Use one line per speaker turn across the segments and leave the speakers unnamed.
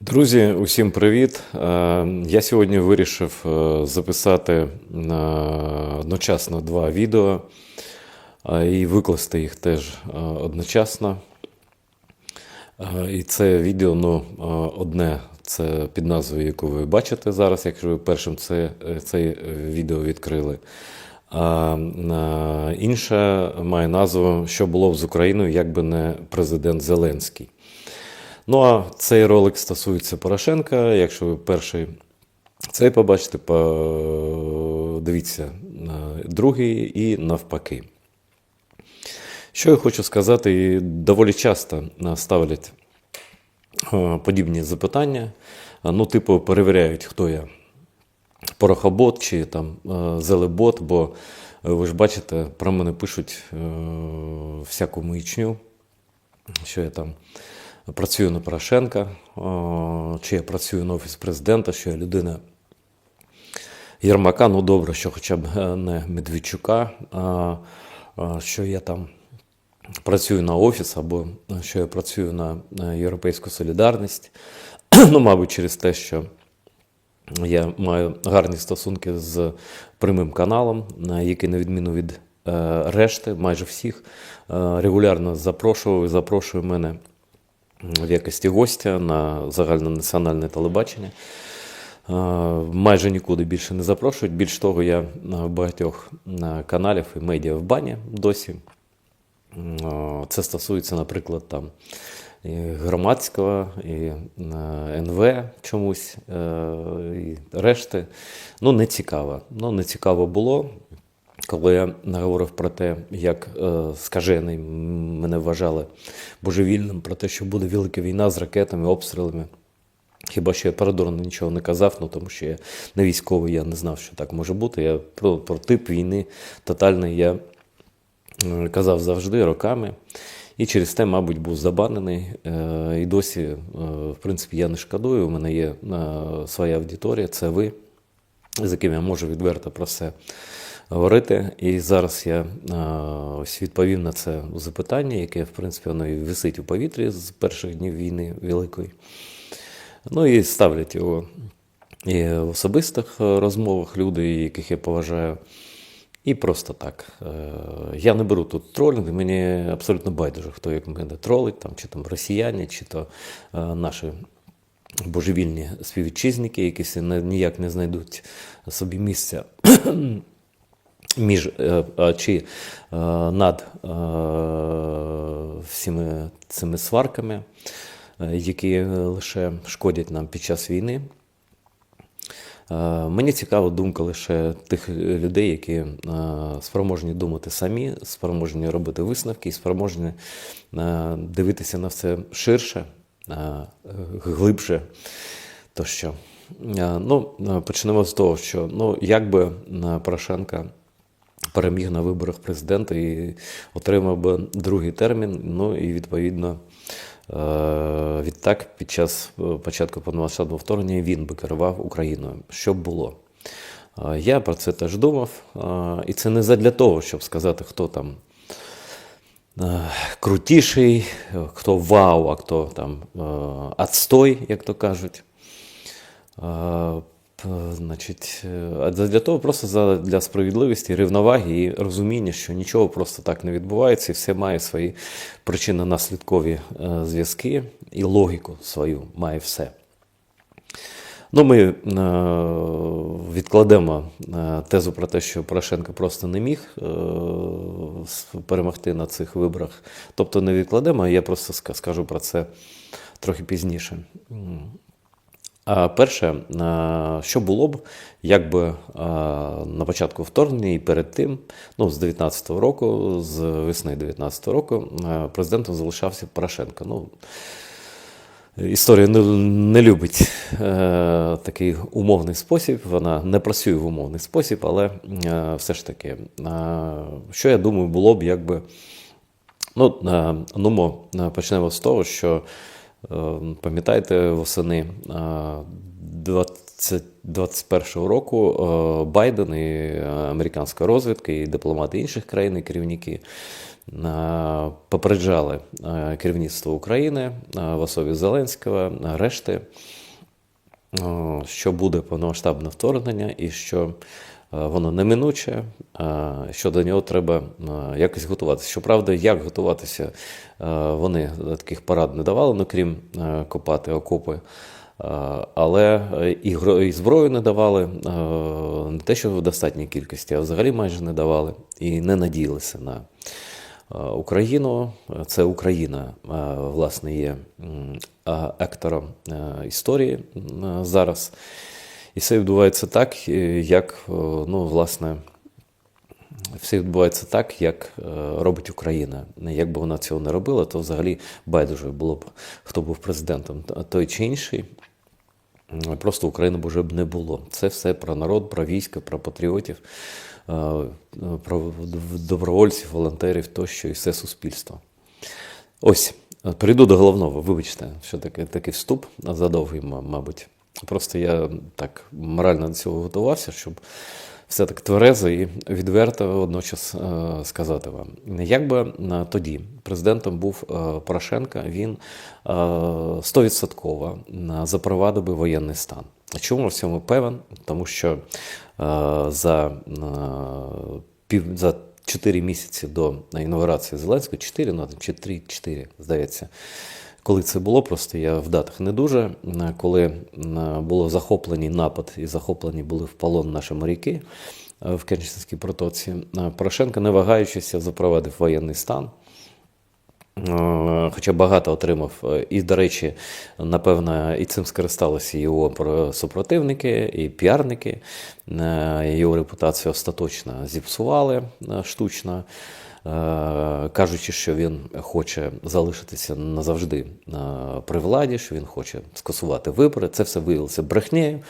Друзі, усім привіт! Е, Я сьогодні вирішив е, записати е, одночасно два відео і викласти їх теж одночасно. І це відео, ну, одне, це під назвою, яку ви бачите зараз, якщо ви першим це, це відео відкрили. А інше має назву Що було б з Україною, якби не президент Зеленський. Ну а цей ролик стосується Порошенка. Якщо ви перший цей побачите, подивіться е, другий і навпаки. Що я хочу сказати, і доволі часто ставлять е, подібні запитання. Е, Ну, типу, перевіряють, хто я. Порохобот чи там зелебот, бо ви ж бачите, про мене пишуть всяку маячню, що я там працюю на Порошенка, чи я працюю на офіс президента, що я людина Єрмака, ну добре, що хоча б е, не Медведчука, що я там працюю на офіс, або е, що я працюю на Європейську солідарність. Ну, мабуть, через те, що я маю гарні стосунки з прямим каналом, який, на відміну від е, решти, майже всіх, регулярно запрошував і запрошує мене в якості гостя на загальнонаціональне телебачення. Е, Майже нікуди більше не запрошують. Більш того, я багатьох е, каналів і медіа в бані досі. Е, Це стосується, наприклад, там і громадського, і НВ чомусь, і решти. Ну, не цікаво. Ну, не цікаво було. Коли я говорив про те, як е, скажений мене вважали божевільним, про те, що буде велика війна з ракетами, обстрілами. Хіба що я передорно нічого не казав, ну тому що я не військовий, я не знав, що так може бути. Я про, про тип війни тотальний я е, казав завжди роками. І через те, мабуть, був забанений. Е, І досі, е, в принципі, я не шкодую. У мене є своя аудиторія, це ви, з яким я можу відверто про все говорити. І зараз я е, ось відповів на це запитання, яке, в принципі, воно і висить у повітрі з перших днів війни Великої. Ну і ставлять його і в особистих е, розмовах люди, яких я поважаю. І просто так. Е, Я не беру тут тролінг, мені абсолютно байдуже, хто як мене тролить, там, чи там росіяни, чи то наші божевільні співвітчизники, якісь ніяк не знайдуть собі місця між е, чи е, над е, всіми цими сварками, які лише шкодять нам під час війни. Мені цікава думка лише тих людей, які спроможні думати самі, спроможні робити висновки і спроможні дивитися на все ширше, глибше тощо. Е, Ну, почнемо з того, що ну, якби Порошенка переміг на виборах президента і отримав би другий термін, ну і відповідно. Е, Відтак, під час е, початку повномасштабного вторгнення він би керував Україною. Що б було? Е, Я про це теж думав. І це не задля того, щоб сказати, хто там крутіший, хто вау, а хто там отстой, як то кажуть. Е, Значить, е, для того просто для справедливості, рівноваги і розуміння, що нічого просто так не відбувається, і все має свої причинно-наслідкові е, зв'язки і логіку свою має все. Ну, ми відкладемо тезу про те, що Порошенко просто не міг перемогти на цих виборах. Тобто не відкладемо, я просто скажу про це трохи пізніше. Перше, е, що було б, якби е, на початку вторгнення і перед тим, ну, з 19-го року, з весни 19-го року, е, президентом залишався Порошенко. Ну, Історія не, не любить е, такий умовний спосіб, вона не працює в умовний спосіб, але е, все ж таки, е, що я думаю, було б, якби. Ну, е, ну почнемо з того, що пам'ятаєте, восени е, 2021 року е, Байден і е, американська розвідка, і дипломати інших країн, і керівники е, попереджали е, керівництво України е, в особі Зеленського, е, решти, е, що буде повномасштабне вторгнення і що е, воно неминуче, е, що до нього треба е, якось готуватися. Щоправда, як готуватися, е, вони таких порад не давали, ну крім е, копати окопи. Е, Але е, і зброю не давали, е, не те, що в достатній кількості, а взагалі майже не давали і не надіялися на е, Україну. Це Україна, е, власне, є актором е, історії зараз. І все відбувається так, е, як, е, ну, власне, все відбувається так, як е, робить Україна. Якби вона цього не робила, то взагалі байдуже було б, хто був президентом, той чи інший. Просто України б уже б не було. Це все про народ, про військо, про патріотів, про добровольців, волонтерів тощо і все суспільство. Ось, перейду до головного. Вибачте, що таке такий вступ задовгий, мабуть. Просто я так морально до цього готувався, щоб все так тверезо і відверто водночас е, сказати вам. Якби е, тоді президентом був е, Порошенко, він 100% запровадив би воєнний стан. Чому в цьому певен? Тому що за, пів, за 4 місяці до інаугурації Зеленського, 4, ну, там, чи 3, 4, здається, коли це було, просто я в датах не дуже. Коли е, було захоплений напад і захоплені були в полон наші моряки е, в Керченській протоці, е, Порошенко, не вагаючися, запровадив воєнний стан. Хоча багато отримав, і, до речі, напевно, і цим скористалися його супротивники, і піарники. Його репутацію остаточно зіпсували штучно, кажучи, що він хоче залишитися назавжди е, при владі, що він хоче скасувати вибори. Це все виявилося брехнею.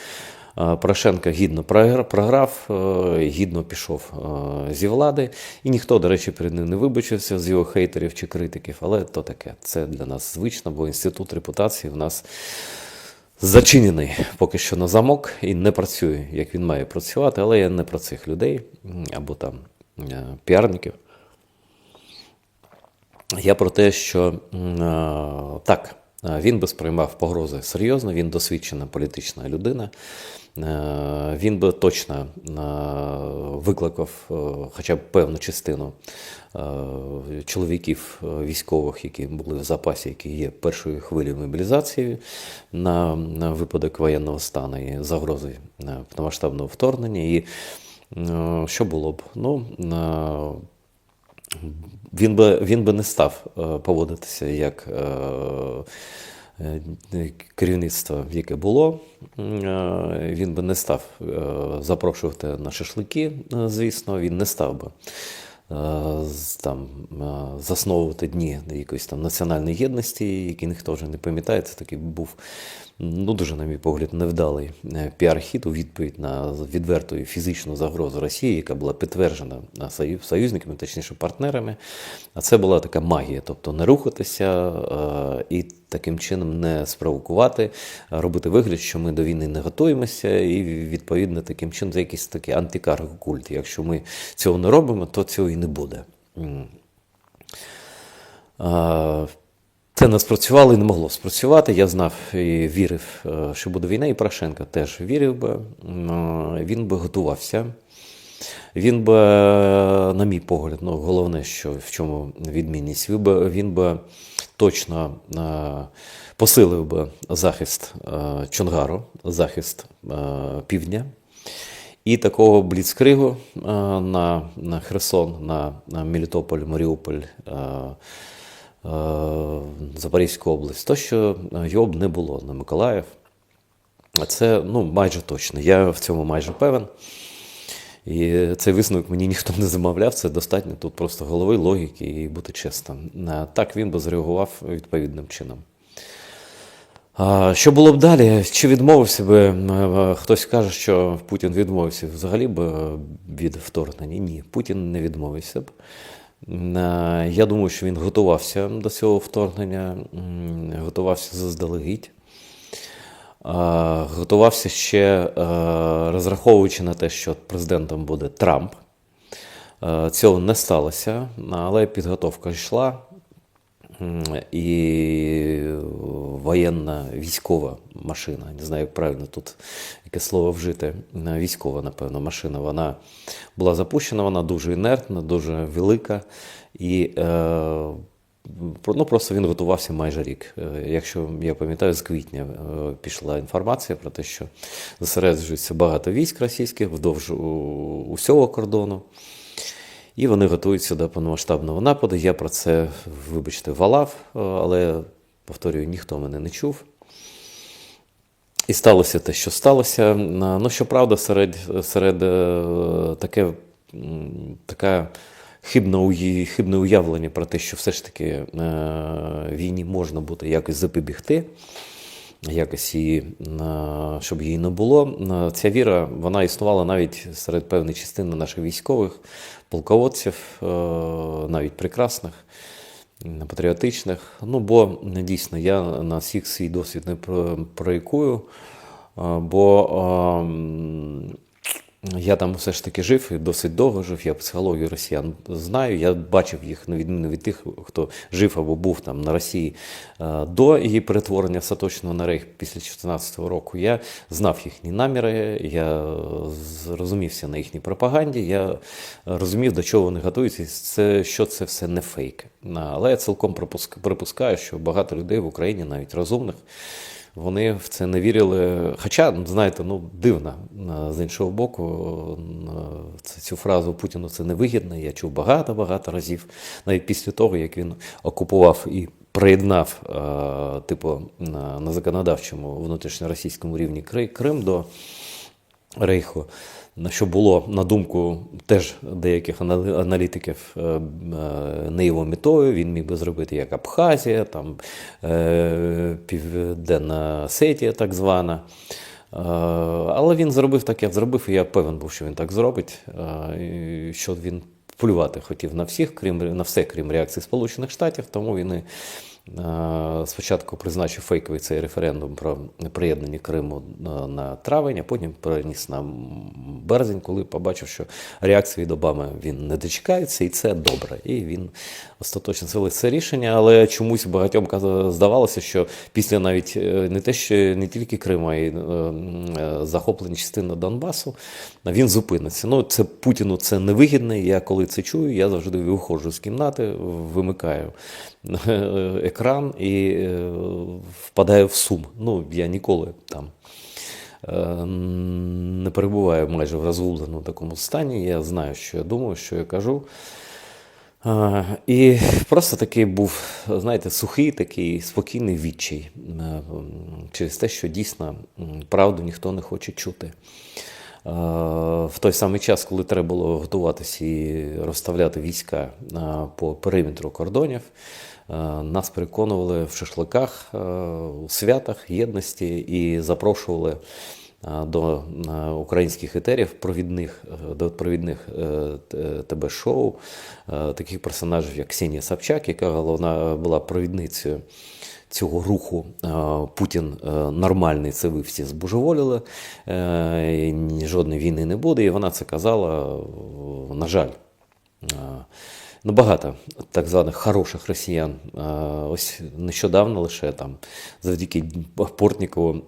Е, Порошенко гідно програв, е, гідно пішов е, зі влади, і ніхто, до речі, перед ним не вибачився з його хейтерів чи критиків, але то таке. Це для нас звично, бо інститут репутації в нас зачинений поки що на замок і не працює, як він має працювати, але я не про цих людей або там е, піарників. Я про те, що е, так, е, він би сприймав погрози серйозно, він досвідчена політична людина. Е, Він би точно викликав хоча б певну частину чоловіків військових, які були в запасі, які є першою хвилею мобілізації на, випадок воєнного стану і загрози повномасштабного вторгнення. І що було б? Ну, він би, він би не став е, поводитися як е, е, керівництво, яке було. Він би не став запрошувати на шашлики, звісно, він не став би там, засновувати дні якоїсь там національної єдності, які ніхто вже не пам'ятає. Це такий був, ну, дуже, на мій погляд, невдалий е, піар-хід у відповідь на відверту фізичну загрозу Росії, яка була підтверджена е, союзниками, точніше партнерами. А це була така магія, тобто не рухатися е, і таким чином не спровокувати, робити вигляд, що ми до війни не готуємося, і відповідно таким чином це якийсь такий антикарго культ. Якщо ми цього не робимо, то цього і не буде. Це не спрацювало і не могло спрацювати. Я знав і вірив, е, що буде війна, і Порошенко теж вірив би. Е, Він би готувався. Він би, е, на мій погляд, ну, головне, що в чому відмінність, він би, він би точно посилив би захист Чонгару, захист півдня. І такого бліцкригу на, на Херсон, на, на Мелітополь, Маріуполь, Запорізьку область, то що його б не було на Миколаїв. А Це ну, майже точно. Я в цьому майже певен. І цей висновок мені ніхто не замовляв, це достатньо тут просто голови, логіки і бути чесним. Так він би зреагував відповідним чином. Що було б далі? Чи відмовився би? е, Хтось каже, що Путін відмовився взагалі б від вторгнення. Ні, Путін не відмовився б. Е, Я думаю, що він готувався до цього вторгнення, готувався заздалегідь. Готувався ще, е, розраховуючи на те, що президентом буде Трамп. Е, Цього не сталося, але підготовка йшла. І воєнна військова машина, не знаю, як правильно тут яке слово вжити. е, Військова, напевно, машина. Вона була запущена, вона дуже інертна, дуже велика. І е, ну, просто він готувався майже рік. Е, Якщо я пам'ятаю, з квітня е, пішла інформація про те, що зосереджується багато військ російських вдовж усього кордону. І вони готуються до повномасштабного нападу. Я про це, вибачте, валав, але повторюю, ніхто мене не чув. І сталося те, що сталося. Ну, щоправда, серед, серед е, таке, така хибна, хибне уявлення про те, що все ж таки е, війні можна буде якось запобігти, якось її, е, щоб її не було. Ця віра вона існувала навіть серед певної частини наших військових, полководців, навіть прекрасних патріотичних. Ну, бо дійсно я на всіх свій досвід не про- проякую, бо м, я там все ж таки жив і досить довго жив. Я психологію росіян знаю. Я бачив їх на відміну від тих, хто жив або був там на Росії е, до її перетворення остаточного на рейх після 2014 року. Я знав їхні наміри, я зрозумівся на їхній пропаганді. Я розумів, до чого вони готуються, це що це все не фейк. Але я цілком припускаю, що багато людей в Україні, навіть розумних. Вони в це не вірили. Хоча, знаєте, ну дивно з іншого боку, цю фразу Путіну це невигідно. Я чув багато-багато разів, навіть після того, як він окупував і приєднав, е, типу, на, законодавчому внутрішньоросійському рівні Кри- Крим до Рейху, що було, на думку теж деяких аналітиків, е, е, не його метою. Він міг би зробити як Абхазія, там, е, Південна Сетія, так звана. Але він зробив так, як зробив, і я певен був, що він так зробить, що він плювати хотів на всіх, крім на все, крім реакції Сполучених Штатів, тому він і Спочатку призначив фейковий цей референдум про приєднання Криму на- травень, а потім переніс на березень, коли побачив, що реакції від Обами він не дочекається, і це добре. І він остаточно сили це рішення, але чомусь багатьом здавалося, що після навіть е, не те, що не тільки Криму, а й е, е, захоплення частини Донбасу, він зупиниться. Ну, це Путіну це невигідно. Я коли це чую, я завжди виходжу з кімнати, вимикаю екран і е, впадаю в сум. Ну, я ніколи там е, не перебуваю майже в розгубленому такому стані. Я знаю, що я думаю, що я кажу. А, І просто такий був, знаєте, сухий, такий спокійний відчай е, через те, що дійсно правду ніхто не хоче чути. Е, В той самий час, коли треба було готуватися і розставляти війська е, по периметру кордонів, е, нас переконували в шашликах, е, у святах єдності і запрошували е, до е, українських етерів провідних, е, до провідних е, ТБ-шоу, е, таких персонажів, як Ксенія Собчак, яка головна була провідницею цього руху е, Путін е, нормальний, це ви всі збожеволіли, е, жодної війни не буде. І вона це казала, е, на жаль. Ну, багато так званих хороших росіян. Ось нещодавно лише там завдяки Портнікову,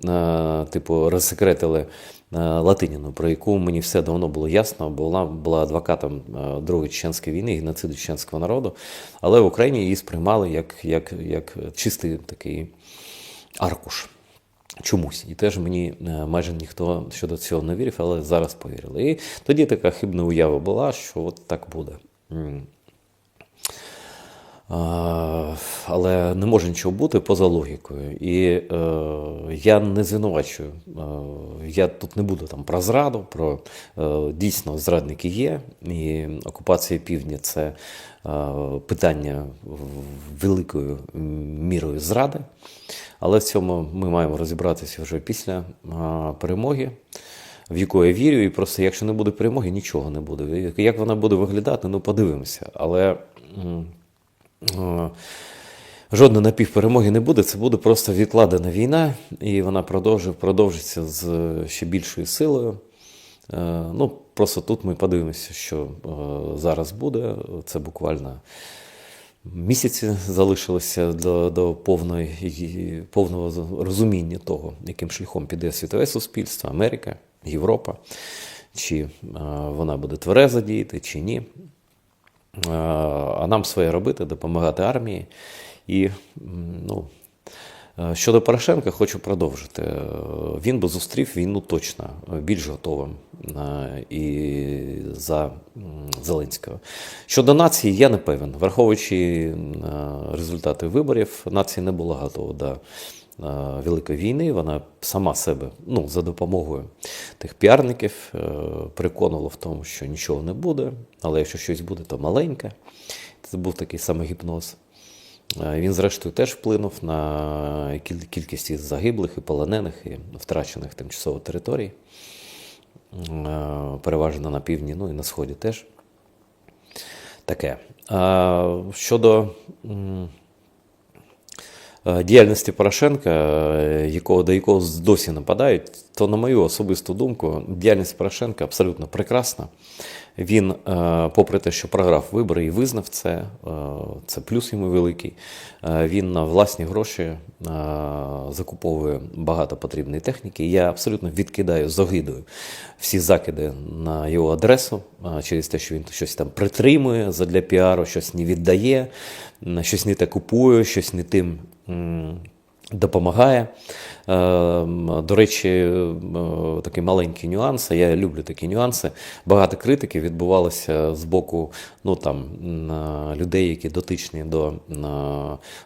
типу, розсекретили Латиніну, про яку мені все давно було ясно, бо вона була адвокатом Другої Чеченської війни, геноциду чеченського народу, але в Україні її сприймали як, як, як чистий такий аркуш. Чомусь. І теж мені е, майже ніхто щодо цього не вірив, але зараз повірили. І тоді така хибна уява була, що от так буде. Але не може нічого бути поза логікою. І е, я не звинувачую. Е, я тут не буду там про зраду, про е, дійсно зрадники є. І окупація півдня це е, питання великою мірою зради. Але в цьому ми маємо розібратися вже після е, перемоги. В яку я вірю, і просто якщо не буде перемоги, нічого не буде. Як вона буде виглядати, ну подивимося. Але Жодної напівперемоги не буде, це буде просто відкладена війна, і вона продовжує, продовжиться з ще більшою силою. Е, Ну, просто тут ми подивимося, що е, зараз буде. Це буквально місяці залишилося до, до повної, повного розуміння того, яким шляхом піде світове суспільство, Америка, Європа, чи е, вона буде тверезо діяти, чи ні. Е, А нам своє робити, допомагати армії. І ну, е, щодо Порошенка, хочу продовжити. Е, Він би зустрів війну точно більш готовим і за Зеленського. Щодо нації, я не певен. Враховуючи результати виборів, нація не була готова до е, Великої війни. Вона сама себе ну, за допомогою тих піарників е, переконувала в тому, що нічого не буде, але якщо щось буде, то маленьке. Це був такий самогіпноз. Е, Він, зрештою, теж вплинув на кількість загиблих, і полонених, і втрачених тимчасово територій, Е, переважно на півдні, ну і на сході теж. Таке. Щодо е, діяльності Порошенка, е, якого, до якого досі нападають, то, на мою особисту думку, діяльність Порошенка абсолютно прекрасна. Він, е, попри те, що програв вибори і визнав це, е, це плюс йому великий. е, Він на власні гроші закуповує багато потрібної техніки. Я абсолютно відкидаю з огидою всі закиди на його адресу через те, що він щось там притримує задля піару, щось не віддає, щось не те купує, щось не тим. Допомагає. Е, До речі, е, такий маленький нюанс. Я люблю такі нюанси. Багато критики відбувалося з боку ну, там, е, людей, які дотичні до е,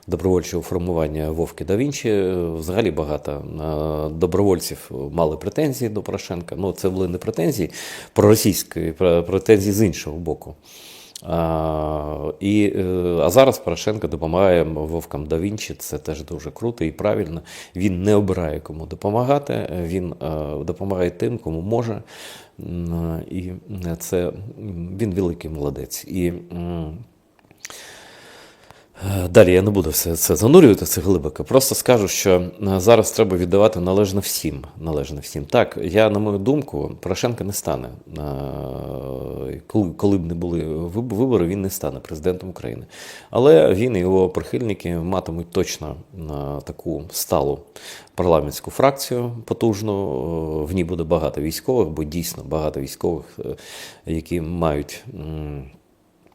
добровольчого формування Вовки да Вінчі. Взагалі багато добровольців мали претензії до Порошенка. Ну, це були не претензії проросійської, пр- претензії з іншого боку. І, е, а зараз Порошенко допомагає Вовкам да Вінчі. Це теж дуже круто і правильно. Він не обирає кому допомагати, він е, допомагає тим, кому може. І це він великий молодець. І Далі я не буду все це занурювати це глибоко. Просто скажу, що е, зараз треба віддавати належно всім. Належно всім. Так, я, на мою думку, Порошенко не стане. е, Коли, б не були вибори, він не стане президентом України. Але він і його прихильники матимуть точно е, таку сталу парламентську фракцію потужну. Е, В ній буде багато військових, бо дійсно багато військових, е, які мають.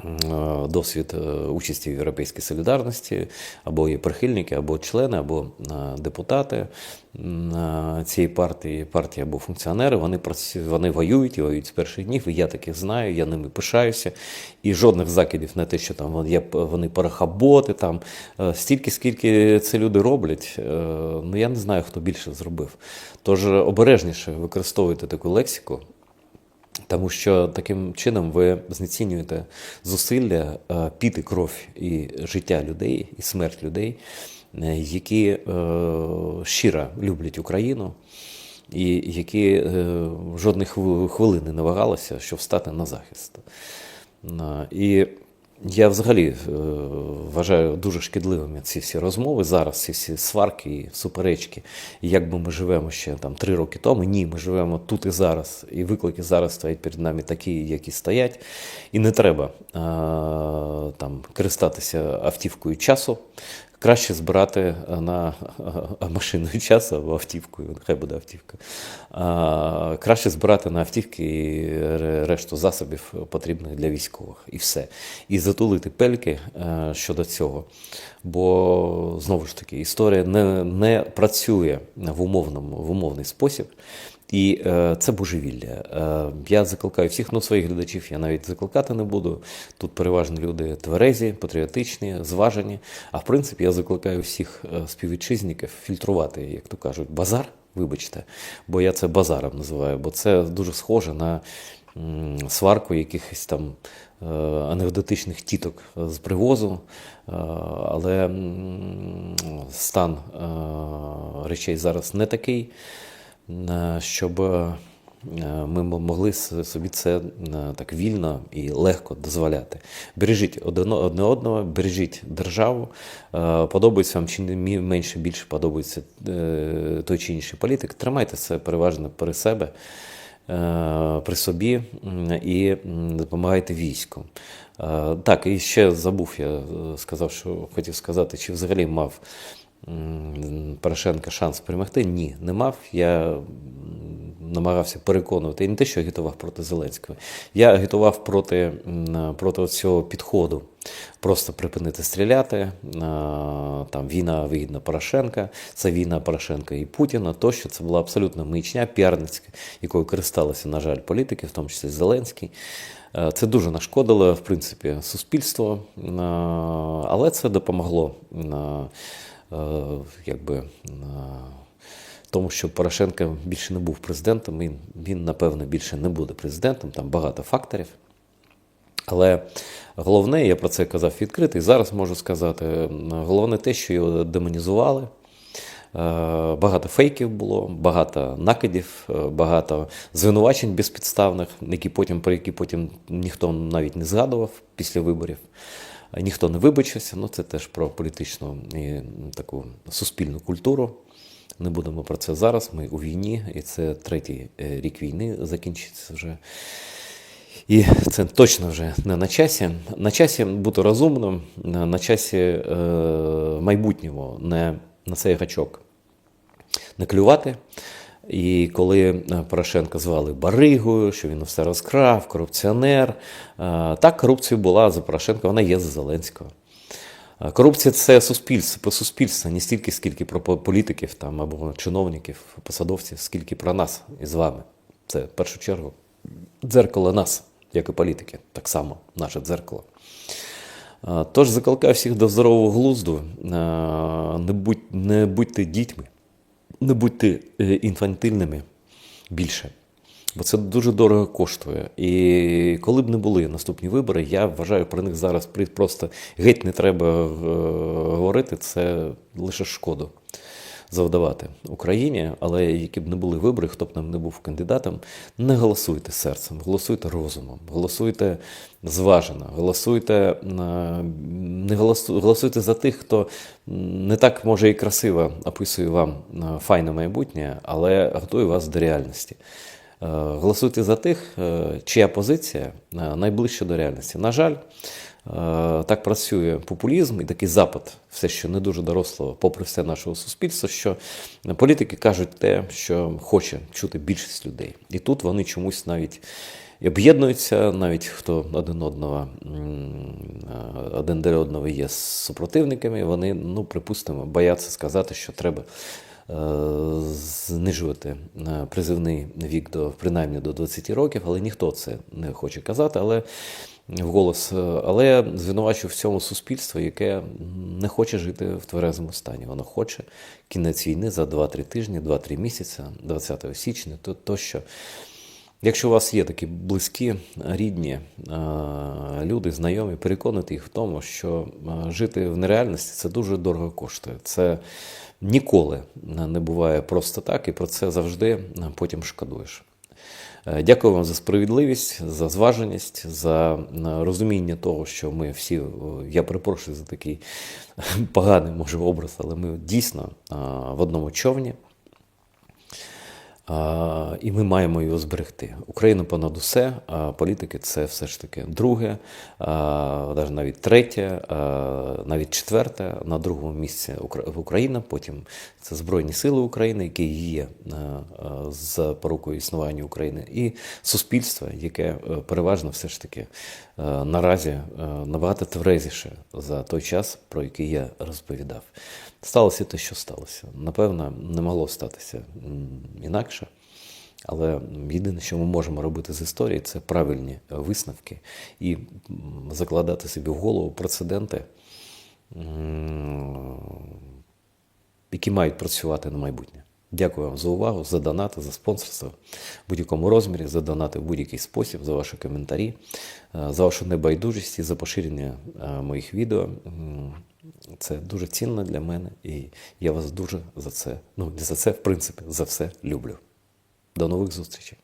Е, досвід е, участі в Європейській солідарності, або є прихильники, або члени, або е, депутати цієї партії, партії або функціонери, вони працю- вони воюють і воюють з перших днів. І я таких знаю, я ними пишаюся. І жодних закидів на те, що там вони парахаботи, там стільки, скільки це люди роблять. Ну я не знаю, хто більше зробив. Тож обережніше використовуйте таку лексику. Тому що таким чином ви знецінюєте зусилля е, піти кров і життя людей, і смерть людей, е, які е, щиро люблять Україну, і які жодних хв- хвилини не вагалися, щоб встати на захист. І я взагалі е, вважаю дуже шкідливими ці всі розмови зараз, ці всі сварки і суперечки. І як ми живемо ще там три роки тому, ні, ми живемо тут і зараз. І виклики зараз стоять перед нами такі, які стоять. І не треба е, там користатися автівкою часу. Краще збирати на е, машиною часу або автівкою, нехай буде автівка. Краще збирати на автівки і решту засобів потрібних для військових. І все. І затулити пельки е, щодо цього. Бо знову ж таки історія не, не працює в умовному в умовний спосіб. І е, це божевілля. Е, я закликаю всіх ну, своїх глядачів, я навіть закликати не буду. Тут переважно люди тверезі, патріотичні, зважені. А в принципі, я закликаю всіх е, співвітчизників фільтрувати, як то кажуть, базар. Вибачте, бо я це базаром називаю, бо це дуже схоже на сварку якихось там е, анекдотичних тіток з привозу, е, але стан речей зараз не такий, щоб е, ми могли собі це е, так вільно і легко дозволяти. Бережіть одне одного, бережіть державу. Е, Подобається вам чи менше більше подобається е, той чи інший політик. Тримайте це переважно при себе. е, при собі і допомагайте війську. Е, Так, і ще забув, я е, сказав, що хотів сказати, чи взагалі мав м, Порошенко шанс перемогти? Ні, не мав. Я намагався переконувати. І не те, що агітував проти Зеленського. Я агітував проти, проти цього підходу. Просто припинити стріляти. е, Там війна вигідна Порошенка, це війна Порошенка і Путіна. Тощо це була абсолютно маячня піарницька, якою користалися, на жаль, політики, в тому числі Зеленський. Е, Це дуже нашкодило, в принципі, суспільству, е, але це допомогло якби, е, тому, що Порошенко більше не був президентом, і він, напевно, більше не буде президентом. Там багато факторів. Але головне, я про це казав відкрито, і зараз можу сказати, головне те, що його демонізували. Е, Багато фейків було, багато накидів, е, багато звинувачень безпідставних, які потім, про які потім ніхто навіть не згадував після виборів. Е, Ніхто не вибачився. Ну, це теж про політичну і таку суспільну культуру. Не будемо про це зараз. Ми у війні, і це третій е, рік війни закінчиться вже. І це точно вже не на часі. На часі бути розумним, на на часі е, майбутнього, не на цей гачок не клювати. І коли е, Порошенка звали Баригою, що він все розкрав, корупціонер. е, Так, корупція була за Порошенка, вона є за Зеленського. Е, Корупція це суспільство, про суспільство, не стільки, скільки про політиків там, або чиновників, посадовців, скільки про нас із вами. Це в першу чергу дзеркало нас, як і політики, так само наше дзеркало. Тож закликаю всіх до здорового глузду, не, будь, не будьте дітьми, не будьте е, інфантильними більше. Бо це дуже дорого коштує. І коли б не були наступні вибори, я вважаю, про них зараз просто геть не треба е, говорити. Це лише шкоду завдавати Україні. Але які б не були вибори, хто б нам не був кандидатом, не голосуйте серцем, голосуйте розумом, голосуйте зважено, голосуйте, е, не голосу- голосуйте за тих, хто не так може і красиво описує вам е, файне майбутнє, але готує вас до реальності. Е, Голосуйте за тих, е, чия позиція е, найближча до реальності. На жаль, так працює популізм і такий запит, все ще не дуже дорослого, попри все нашого суспільства, що політики кажуть те, що хоче чути більшість людей. І тут вони чомусь навіть об'єднуються, навіть хто один одного один до одного є супротивниками, вони, ну, припустимо, бояться сказати, що треба знижувати е, призивний вік до принаймні до 20 років, але ніхто це не хоче казати. Але вголос, е, але я в цьому суспільство, яке не хоче жити в тверезому стані. Воно хоче кінець війни за 2-3 тижні, 2-3 місяці, 20 січня, то тощо. Якщо у вас є такі близькі, рідні люди, знайомі, переконуйте їх в тому, що жити в нереальності це дуже дорого коштує. Це ніколи не буває просто так, і про це завжди потім шкодуєш. Е, Дякую вам за справедливість, за зваженість, за розуміння того, що ми всі, я перепрошую за такий поганий може образ, але ми дійсно в одному човні. І ми маємо його зберегти. Україна понад усе, а політики це все ж таки друге, навіть третє, навіть четверте. На другому місці Укра- Україна, потім це Збройні Сили України, які є з порукою існування України, і суспільство, яке е, переважно все ж таки е, наразі е, набагато тверезіше за той час, про який я розповідав. Сталося те, що сталося. Напевно, не могло статися інакше. Але єдине, що ми можемо робити з історії, це правильні висновки і закладати собі в голову прецеденти, які мають працювати на майбутнє. Дякую вам за увагу, за донати, за спонсорство в будь-якому розмірі, за донати в будь-який спосіб, за ваші коментарі, е, за вашу небайдужість і за поширення е, моїх відео. Це дуже цінно для мене, і я вас дуже за це, ну не за це, в принципі, за все люблю. До нових зустрічей.